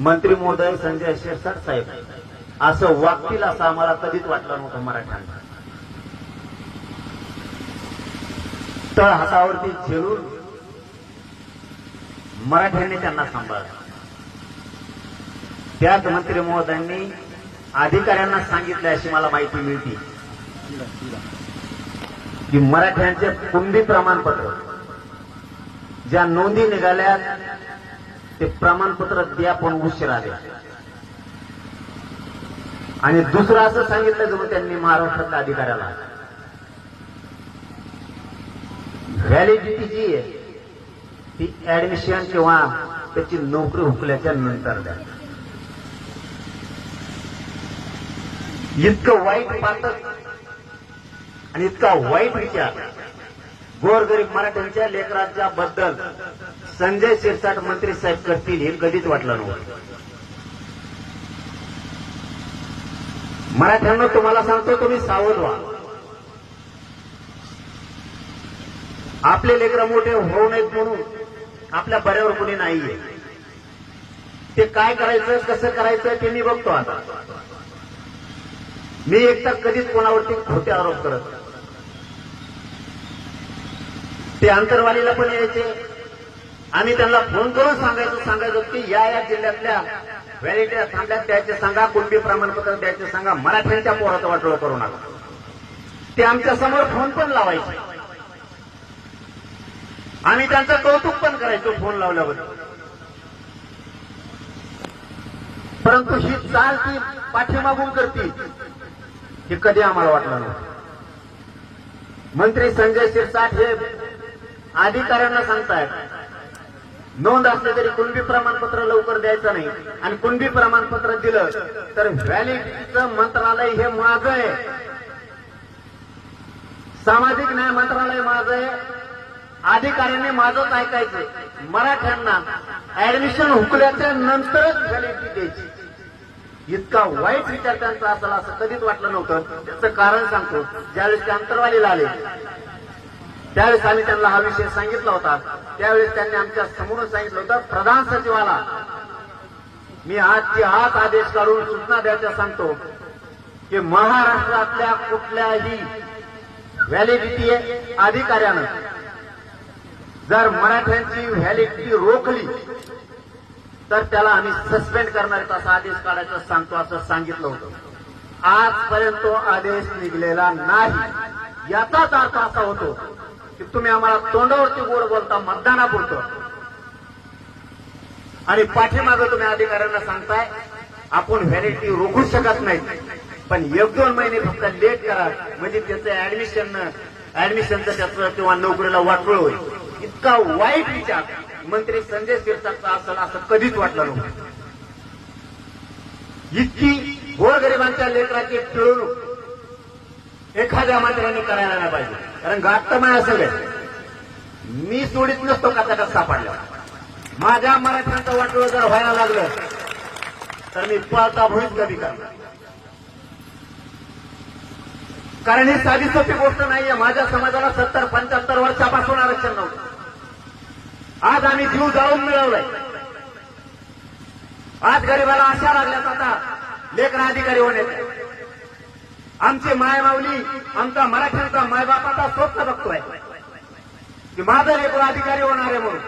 मंत्री महोदय संजय शिरसाट साहेब. असं वागतील असं आम्हाला कधीच वाटलं नव्हतं मराठ्यांना. तळ हातावरती झेलून मराठ्यांनी त्यांना सांभाळलं. त्याच मंत्री महोदयांनी अधिकाऱ्यांना सांगितले अशी मला माहिती मिळते. की मराठ्यांचे कुंडी प्रमाणपत्र ज्या नोंदी निघाल्या ते प्रमाणपत्र द्या पण उशिरा द्या. आणि दुसरं असं सांगितलं जणू त्यांनी महाराष्ट्रातल्या अधिकाऱ्याला. व्हॅलिडिटी जी आहे ती ऍडमिशन किंवा त्याची नोकरी हुकल्याच्या नंतर द्या. इतकं वाईट पातक आणि इतका वाईट विचार. गोरगरीब मराठ्यांच्या लेकरांच्या बद्दल संजय शिरसाट मंत्री साहेब करतील हे कधीच वाटलं नव्हतं. मराठ्यांना तुम्हाला सांगतो तुम्ही सावध व्हा. आपले लेकरं मोठे होऊ नयेत म्हणून आपल्या बऱ्यावर कुणी नाहीये. ते काय करायचं कसं करायचं ते मी बघतो आता. मी एकटा कधीच कोणावरती खोटे आरोप करत ते अंतरवालीला पण यायचे आम्ही त्यांना फोन करून सांगायचो सांगायचो की या या जिल्ह्यातल्या व्हॅलिटीला थांबल्यात द्यायचे सांगा कुणबी प्रमाणपत्र द्यायचे सांगा मराठ्यांच्या पोराचं वाटोळ करू नका. ते आमच्यासमोर फोन पण लावायचे. आम्ही त्यांचं कौतुक पण करायचो फोन लावल्याबद्दल. परंतु ही चाल ती पाठीमागून करते हे कधी आम्हाला वाटलं नव्हतं मंत्री संजय शिरसाट हे अधिकाऱ्यांना सांगतायत नोंद असलं तरी कुणबी प्रमाणपत्र लवकर द्यायचं नाही. आणि कुणबी प्रमाणपत्र दिलं तर व्हॅलिडिटीचं मंत्रालय हे माझं आहे. सामाजिक न्याय मंत्रालय माझं आहे. अधिकाऱ्यांनी माझंच ऐकायचं. मराठ्यांना ऍडमिशन हुकल्याच्या नंतरच व्हॅलिडिटी द्यायची. इतका वाईट विचार त्यांचा असेल असं कधीच वाटलं नव्हतं. त्याचं कारण सांगतो. ज्यावेळेस ते अंतरवालीला आले त्यावेळेस आम्ही त्यांना हा विषय सांगितला होता. त्यावेळेस त्यांनी आमच्यासमोर सांगितलं होतं प्रधान सचिवाला मी आजचे आज आदेश काढून सूचना द्यायच्या सांगतो की महाराष्ट्रातल्या कुठल्याही व्हॅलिडिटी अधिकाऱ्यानं. जर मराठ्यांची व्हॅलिडिटी रोखली तर त्याला आम्ही सस्पेंड करणार असा आदेश काढायचा सांगतो असं सांगितलं होतं. आजपर्यंत तो आदेश निघलेला नाही. याचाच अर्थ असा होतो की तुम्ही आम्हाला तोंडावरती गोड बोलता मतदानापुरतं. आणि पाठीमागं तुम्ही अधिकाऱ्यांना सांगताय आपण व्हॅलिडिटी रोखू शकत नाही पण एक दोन महिने फक्त लेट करा. म्हणजे त्याचं ऍडमिशन ऍडमिशनचं त्याचं किंवा नोकरीला वाटोळ होईल. इतका वाईट विचार. मंत्री संजय शिरसाटचा असेल असं कधीच वाटलं नव्हतं. इतकी गोरगरिबांच्या लेकराची पिळवणूक. एखाद्या मंत्र्यांनी करायला नाही पाहिजे. कारण गाठ तर माझ्या सगळं मी सोडीत नसतो कचाट्यात सापडला? माझ्या मराठ्यांचं वाटोळ जर व्हायला लागलं तर मी पळता भुईत कधी करणार? कारण ही साधी सोपी गोष्ट नाहीये. माझ्या समाजाला सत्तर पंच्याहत्तर वर्षापासून आरक्षण नव्हतं. आज आम्ही जीव जाळून मिळवलाय. आज गरीबाला आशा लागल्यात आता. लेखन अधिकारी होण्याची आमची मायमाऊली आमचा मराठ्यांचा मायबापाचा स्वप्न बघतोय. की माझा लेखन अधिकारी होणार आहे म्हणून?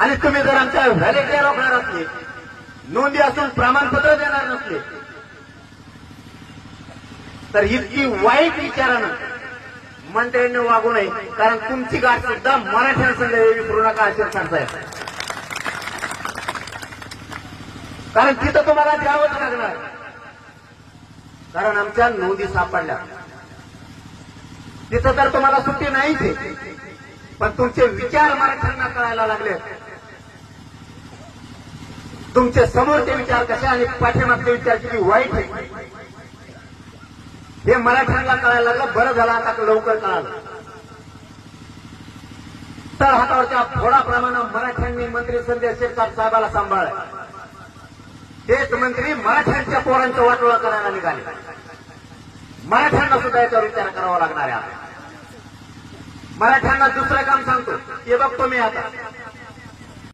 आणि तुम्ही जर आमच्या व्हॅलिडिटी रोखणार असले नोंदी असून प्रमाणपत्र देणार नसले तर इतकी वाईट विचारानं मंत्र्यांनी वागू नये कारण तुमची गाठ सुद्धा मराठ्यांसंग विसरू नका असे सांगताय कारण तिथं तुम्हाला द्यावंच लागणार. कारण आमच्या नोंदी सापडल्या. तिथं तर तुम्हाला सुट्टी नाहीच आहे. पण तुमचे विचार मराठ्यांना कळायला लागले. तुमचे समोरचे विचार कसे आणि पाठीमागचे विचार किती वाईट आहे हे मराठ्यांना कळायला लागलं बरं झालं आता लवकर कळालं. तर हातावरच्या थोडा प्रमाणात मराठ्यांनी मंत्री संजय शिरसाट साहेबाला सांभाळलं. तेच मंत्री मराठ्यांच्या पोरांचं वाटोळा करायला निघाले. मराठ्यांना सुद्धा याच्यावर विचार करावा लागणार आहे. मराठ्यांना दुसरं काम सांगतो. हे बघतो मी आता.